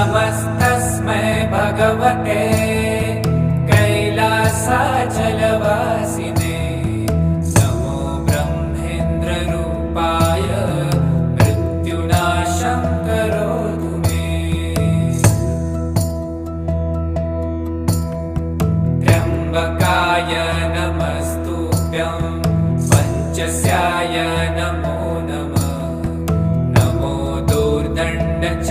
नमस्तस्मै भगवते कैलासाचलवासिने। नमो ब्रह्मेन्द्ररूपाय मृत्युनाशं करोतु मे। त्र्यम्बकाय नमस्तुभ्यं पञ्चस्याय नमो नमः। नमो दोर्दण्ड च